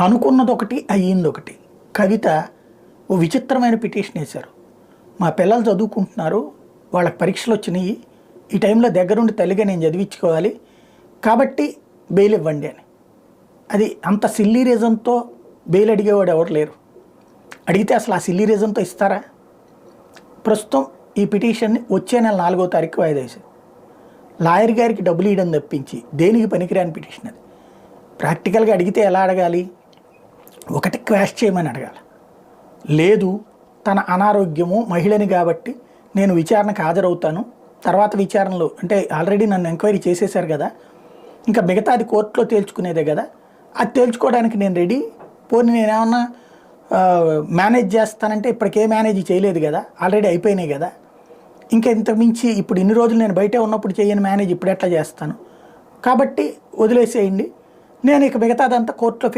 అనుకున్నది ఒకటి అయ్యింది ఒకటి కవిత ఓ విచిత్రమైన పిటిషన్ వేశారు. మా పిల్లలు చదువుకుంటున్నారు వాళ్ళకి పరీక్షలు వచ్చినాయి ఈ టైంలో దగ్గరుండి తల్లిగా నేను చదివించుకోవాలి కాబట్టి బెయిల్ ఇవ్వండి అని. అది అంత సిల్లీ రీజన్తో బెయిల్ అడిగేవాడు ఎవరు లేరు. అడిగితే అసలు ఆ సిల్లీ రీజన్తో ఇస్తారా? ప్రస్తుతం ఈ పిటిషన్ని వచ్చే నెల నాలుగో తారీఖు వాయిదా వేశారు లాయర్ గారికి డబ్బులు ఇవ్వడం తప్పించి దేనికి పనికిరాని పిటిషన్ అది? ప్రాక్టికల్గా అడిగితే ఎలా అడగాలి? ఒకటి క్వాష్ చేయమని అడగాలి. లేదు తన అనారోగ్యము మహిళని కాబట్టి నేను విచారణకు హాజరవుతాను. తర్వాత విచారణలో అంటే ఆల్రెడీ నన్ను ఎంక్వైరీ చేసేశారు కదా ఇంకా మిగతాది కోర్టులో తేల్చుకునేదే కదా అది తేల్చుకోవడానికి నేను రెడీ. పోనీ నేనేమన్నా ఏమన్నా మేనేజ్ చేస్తానంటే ఇప్పటికే మేనేజ్ చేయలేదు కదా ఆల్రెడీ అయిపోయినాయి కదా. ఇంకా ఇంతకు మించి ఇప్పుడు ఇన్ని రోజులు నేను బయటే ఉన్నప్పుడు చేయని మేనేజ్ ఇప్పుడు ఎట్లా చేస్తాను? కాబట్టి వదిలేసేయండి. నేను ఇక మిగతాదంతా కోర్టులో